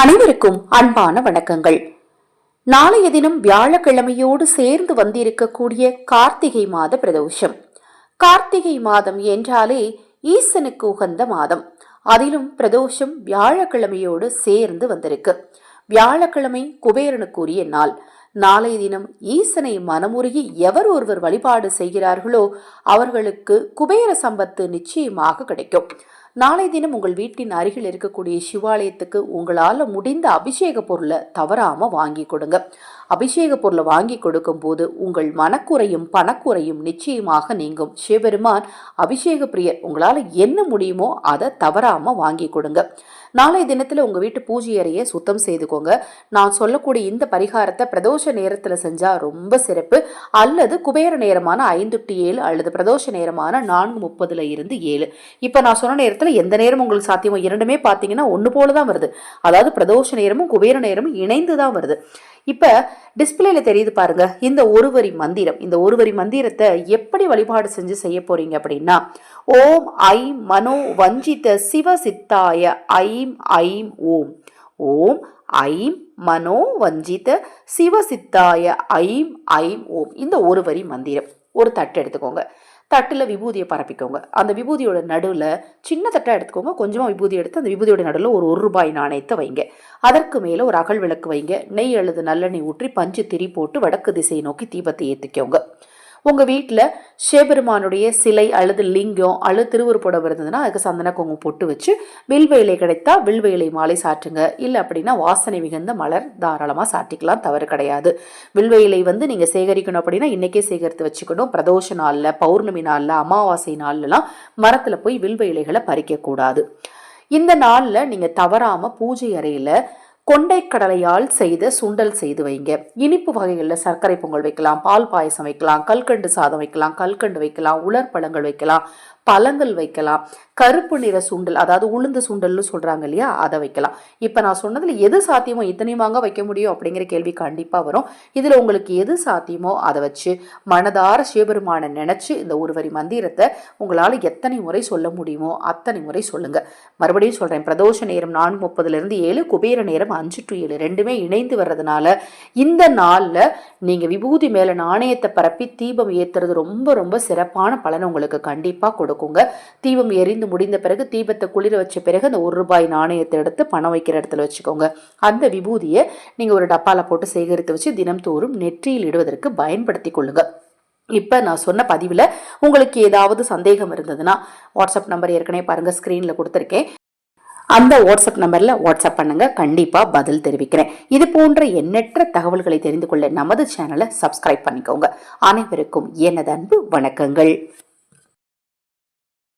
அனைவருக்கும் அன்பான வணக்கங்கள். நாளைய தினம் வியாழக்கிழமையோடு சேர்ந்து வந்திருக்கக்கூடிய கார்த்திகை மாத பிரதோஷம். கார்த்திகை மாதம் என்றாலே ஈசனுக்கு உகந்த மாதம். அதிலும் பிரதோஷம் வியாழக்கிழமையோடு சேர்ந்து வந்திருக்கு. வியாழக்கிழமை குபேரனுக்குரிய நாள். நாளைய தினம் ஈசனை மனமுருகி எவர் ஒருவர் வழிபாடு செய்கிறார்களோ அவர்களுக்கு குபேர சம்பத்து நிச்சயமாக கிடைக்கும். நாளை தினம் உங்கள் வீட்டின் அருகில் இருக்கக்கூடிய சிவாலயத்துக்கு உங்களால் முடிந்த அபிஷேக பொருளை தவறாமல் வாங்கி கொடுங்க. அபிஷேக பொருளை வாங்கி கொடுக்கும்போது உங்கள் மனக்குறையும் பணக்குறையும் நிச்சயமாக நீங்கும். சிவபெருமான் அபிஷேக பிரியர் உங்களால் என்ன முடியுமோ அதை தவறாமல் வாங்கி கொடுங்க. நாளை தினத்தில் உங்கள் வீட்டு பூஜை அறையை சுத்தம் செய்துக்கோங்க. நான் சொல்லக்கூடிய இந்த பரிகாரத்தை பிரதோஷ நேரத்தில் செஞ்சால் ரொம்ப சிறப்பு. அல்லது குபேர நேரமான ஐந்து டு ஏழு அல்லது பிரதோஷ நேரமான நான்கு முப்பதுல இருந்து ஏழு. இப்போ நான் சொன்ன நேரத்தில் எந்த நேரம் உங்களுக்கு சாத்தியமோ இரண்டுமே பார்த்தீங்கன்னா ஒன்று போல தான் வருது. அதாவது பிரதோஷ நேரமும் குபேர நேரமும் இணைந்து தான் வருது. இப்போ டிஸ்பிளேல தெரியுது பாருங்க இந்த ஒரு வரி மந்திரம் இந்த ஒரு வரி மந்திரத்தை எப்படி வழிபாடு செஞ்சு செய்ய போறீங்க அப்படின்னா ஓம் ஐம் மனோ வஞ்சித சிவ சித்தாய ஐம் ஐம் ஓம். ஓம் ஐம் மனோ வஞ்சித சிவ சித்தாய ஐம் ஐம் ஓம். இந்த ஒரு வரி மந்திரம். ஒரு தட்டு எடுத்துக்கோங்க. தட்டில் விபூதியை பரப்பிக்கோங்க. அந்த விபூதியோட நடுவில் சின்ன தட்டாக எடுத்துக்கோங்க. கொஞ்சமாக விபூதி எடுத்து அந்த விபூதியோட நடுவில் ஒரு ஒரு ரூபாய் நாணயத்தை வைங்க. அதற்கு மேலே ஒரு அகல் விளக்கு வைங்க. நெய் அல்லது நல்லெண்ணெய் ஊற்றி பஞ்சு திரி போட்டு வடக்கு திசையை நோக்கி தீபத்தை ஏற்றிக்கோங்க உங்கள் வீட்டில் சிவபெருமானுடைய சிலை அல்லது லிங்கம் அல்லது திருவுருப்படம் இருந்ததுன்னா அதுக்கு சந்தன குங்குமம் போட்டு வச்சு வில்வ இலை கிடைத்தா வில்வ இலை மாலை சாற்றுங்க. இல்லை அப்படின்னா வாசனை மிகுந்த மலர் தாராளமாக சாட்டிக்கலாம் தவறு கிடையாது. வில்வ இலை வந்து நீங்கள் சேகரிக்கணும் அப்படின்னா இன்றைக்கே சேகரித்து வச்சுக்கணும். பிரதோஷ நாளில் பௌர்ணமி நாளில் அமாவாசை நாள்லலாம் மரத்தில் போய் வில்வ இலைகளை பறிக்கக்கூடாது. இந்த நாளில் நீங்கள் தவறாமல் பூஜை அறையில் கொண்டைக்கடலையால் செய்த சுண்டல் செய்து வைங்க. இனிப்பு வகைகளில் சர்க்கரை பொங்கல் வைக்கலாம் பால் பாயசம் வைக்கலாம் கல்கண்டு சாதம் வைக்கலாம் கல்கண்டு வைக்கலாம் உலர் பழங்கள் வைக்கலாம். பழங்கள் வைக்கலாம். கருப்பு நிற சுண்டல் அதாவது உளுந்து சுண்டல்னு சொல்கிறாங்க இல்லையா? அதை வைக்கலாம். இப்போ நான் சொன்னதில் எது சாத்தியமோ இத்தனையுமாங்க வைக்க முடியும் அப்படிங்கிற கேள்வி கண்டிப்பாக வரும். இதில் உங்களுக்கு எது சாத்தியமோ அதை வச்சு மனதார சிவபெருமானை நினச்சி இந்த ஒரு வரி மந்திரத்தை உங்களால் எத்தனை முறை சொல்ல முடியுமோ அத்தனை முறை சொல்லுங்கள் மறுபடியும் சொல்கிறேன் பிரதோஷ நேரம் நான்கு முப்பதுலேருந்து ஏழு குபேர நேரம் அஞ்சு டு ஏழு ரெண்டுமே இணைந்து வர்றதுனால இந்த நாளில் நீங்கள் விபூதி மேலே நாணயத்தை பரப்பி தீபம் ஏற்றுறது ரொம்ப ரொம்ப சிறப்பான பலன் உங்களுக்கு கண்டிப்பாக கொடுக்குங்க. தீபம் எரிந்து முடிந்த பிறகு தீபத்தை குளிர வச்ச பிறகு அந்த ஒரு ரூபாய் நாணயத்தை எடுத்து பணம் வைக்கிற இடத்துல வச்சுக்கோங்க. அந்த விபூதியை நீங்கள் ஒரு டப்பாவில் போட்டு சேகரித்து வச்சு தினம்தோறும் நெற்றியில் இடுவதற்கு பயன்படுத்தி கொள்ளுங்க. இப்போ நான் சொன்ன பதிவில் உங்களுக்கு ஏதாவது சந்தேகம் இருந்ததுன்னா வாட்ஸ்அப் நம்பர் ஏற்கனவே பாருங்கள் ஸ்க்ரீனில் கொடுத்துருக்கேன். அந்த வாட்ஸ்அப் நம்பரில் வாட்ஸ்அப் பண்ணுங்க கண்டிப்பாக பதில் தெரிவிக்கிறேன். இது போன்ற எண்ணற்ற தகவல்களை தெரிந்து கொள்ள நமது சேனலை சப்ஸ்கிரைப் பண்ணிக்கோங்க. அனைவருக்கும் எனது அன்பு வணக்கங்கள்.